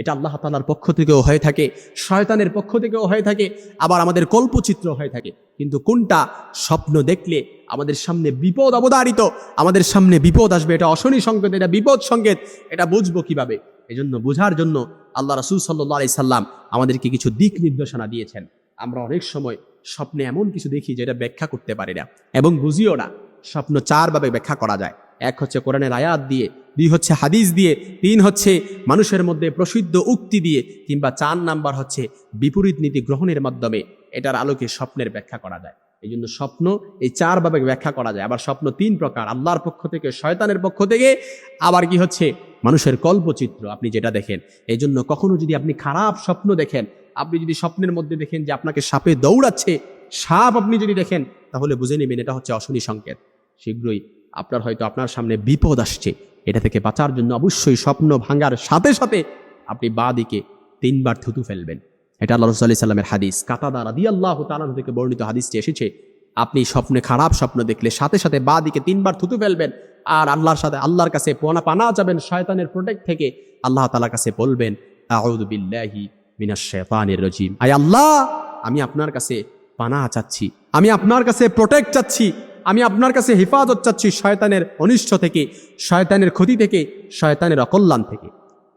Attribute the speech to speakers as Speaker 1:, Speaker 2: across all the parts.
Speaker 1: এটা আল্লাহ তালার পক্ষ থেকেও হয়ে থাকে, শয়তানের পক্ষ থেকেও হয়ে থাকে, আবার আমাদের কল্পচিত্র হয়ে থাকে। কিন্তু কোনটা স্বপ্ন দেখলে আমাদের সামনে বিপদ অবদারিত আমাদের সামনে বিপদ আসবে, এটা অশনি সংকেত, এটা বিপদ সংকেত, এটা বুঝব কীভাবে? এজন্য বোঝার জন্য আল্লাহ রাসুল সাল্লাহ আলি সাল্লাম আমাদেরকে কিছু দিক নির্দেশনা দিয়েছেন। আমরা অনেক সময় স্বপ্নে এমন কিছু দেখি যেটা ব্যাখ্যা করতে পারি না, এবং বুঝিও না, স্বপ্ন চারভাবে ব্যাখ্যা করা যায়। এক হচ্ছে কোরআনের আয়াত দিয়ে দুই হচ্ছে হাদিস দিয়ে, তিন হচ্ছে মানুষের মধ্যে প্রসিদ্ধ উক্তি দিয়ে, কিংবা চার নাম্বার হচ্ছে বিপরীত নীতি গ্রহণের মাধ্যমে এটার আলোকে স্বপ্নের ব্যাখ্যা করা যায়। এই জন্য স্বপ্ন, এই চারভাবে ব্যাখ্যা করা যায়। আবার স্বপ্ন তিন প্রকার, আল্লাহর পক্ষ থেকে, শয়তানের পক্ষ থেকে, আবার কি হচ্ছে? মানুষের কল্পচিত্র, আপনি যেটা দেখেন। এই জন্য কখনো যদি আপনি খারাপ স্বপ্ন দেখেন, আপনি যদি স্বপ্নের মধ্যে দেখেন যে আপনাকে সাপে দৌড়াচ্ছে, সাপ আপনি যদি দেখেন, তাহলে বুঝে নেবেন এটা হচ্ছে অশনি সংকেত। শীঘ্রই আপনার হয়তো আপনার সামনে বিপদ আসছে। এটা থেকে বাঁচার জন্য অবশ্যই স্বপ্ন ভাঙার সাথে সাথে আপনি বা দিকে তিনবার থুতু ফেলবেন। এটা আল্লাহ রসুল্লাহ সাল্লামের হাদিস। কাতাদা রাদি আল্লাহ তালান থেকে বর্ণিত হাদিসটি এসেছে, আপনি স্বপ্নে খারাপ স্বপ্ন দেখলে সাথে সাথে বা দিকে তিনবার থুতু ফেলবেন আর আল্লাহর সাথে আল্লাহর কাছে পোনা পানা যাবেন, শয়তানের প্রোটেক্ট থেকে আল্লাহ তালার কাছে বলবেন আল্লাহ, আমি আপনার কাছে পানা চাচ্ছি, আমি আপনার কাছে প্রোটেক্ট চাচ্ছি। আমি আপনার কাছে হেফাজত চাচ্ছি শয়তানের অনিষ্ট থেকে, শয়তানের ক্ষতি থেকে, শয়তানের অকল্যাণ থেকে।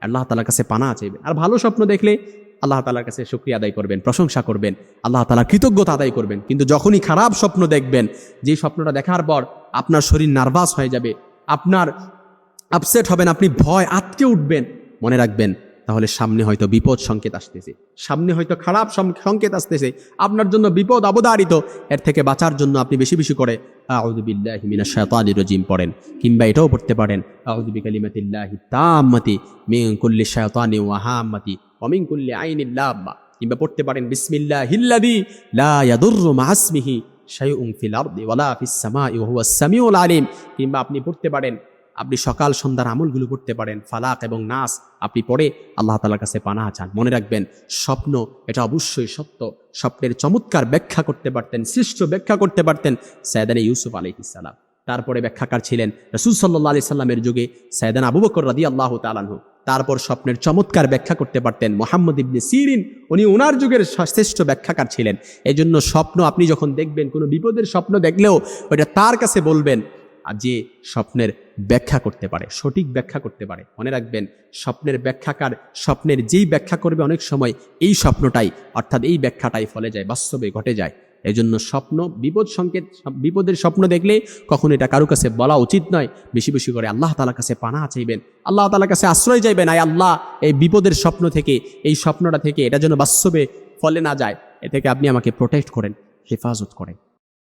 Speaker 1: আল্লাহ তালার কাছে পানা চাইবেন। আর ভালো স্বপ্ন দেখলে আল্লাহ তালার কাছে শুক্রিয়া আদায় করবেন, প্রশংসা করবেন, আল্লাহ তালা কৃতজ্ঞতা আদায় করবেন। কিন্তু যখনই খারাপ স্বপ্ন দেখবেন, যে স্বপ্নটা দেখার পর আপনার শরীর নার্ভাস হয়ে যাবে, আপনার আপসেট হবেন, আপনি ভয় আটকে উঠবেন। মনে রাখবেন তাহলে সামনে হয়তো বিপদ সংকেত আসতেছে। সামনে হয়তো খারাপ সংকেত আসতেছে। আপনার জন্য বিপদ অবধারিত। এর থেকে বাঁচার জন্য আপনি বেশি বেশি করে আউযুবিল্লাহি মিনাশ শাইতানির রাজিম পড়েন। কিংবা এটাও পড়তে পারেন, আউযু বিকালিমাতিল্লাহি তাম্মাতি মিন কুল্লি শাইতানি ওয়া হাম্মাতি ওয়া মিন কুল্লি আইনিল লাম্মা। কিংবা পড়তে পারেন, বিসমিল্লাহিল্লাযী লা ইয়াদুররু মা'আসমিহি শাইউন ফিল আরদি ওয়ালা ফিস সামাই ওয়া হুয়াস সামিউল আলিম। কিংবা আপনি পড়তে পারেন আপনি সকাল সন্ধ্যার আমলগুলো করতে পারেন, ফালাক এবং নাস। আপনি পড়ে আল্লাহ তালার কাছে পানাহ চান। মনে রাখবেন, স্বপ্ন এটা অবশ্যই সত্য। স্বপ্নের চমৎকার ব্যাখ্যা করতে পারতেন, সৃষ্ট ব্যাখ্যা করতে পারতেন সায়দানে ইউসুফ আলহিসাল্লাম তারপরে ব্যাখ্যাকার ছিলেন রসুল সাল্লাহ আলি সাল্লামের যুগে সায়দান আবু বকর রাদি আল্লাহ তালানহু তারপর স্বপ্নের চমৎকার ব্যাখ্যা করতে পারতেন মোহাম্মদ ইবনে সিরিন। উনি ওনার যুগের শ্রেষ্ঠ ব্যাখ্যাকার ছিলেন। এই জন্য স্বপ্ন আপনি যখন দেখবেন, কোনো বিপদের স্বপ্ন দেখলেও ওইটা তার কাছে বলবেন যে স্বপ্নের ব্যাখ্যা করতে পারে, সঠিক ব্যাখ্যা করতে পারে। মনে রাখবেন, স্বপ্নের ব্যাখ্যাকার স্বপ্নের যেই ব্যাখ্যা করবে অনেক সময় এই স্বপ্নটাই, অর্থাৎ এই ব্যাখ্যাটাই ফলে যায়, বাস্তবে ঘটে যায়। এজন্য স্বপ্ন, বিপদ সংকেত, বিপদের স্বপ্ন দেখলে কখন এটা কারও কাছে বলা উচিত নয়। বেশি বেশি করে আল্লাহ তালার কাছে পানা চাইবেন। আল্লাহ তালার কাছে আশ্রয় চাইবেন, আয় আল্লাহ, এই বিপদের স্বপ্ন থেকে, এই স্বপ্নটা থেকে এটা যেন বাস্তবে ফলে না যায়, এ থেকে আপনি আমাকে প্রোটেক্ট করেন, হেফাজত করেন।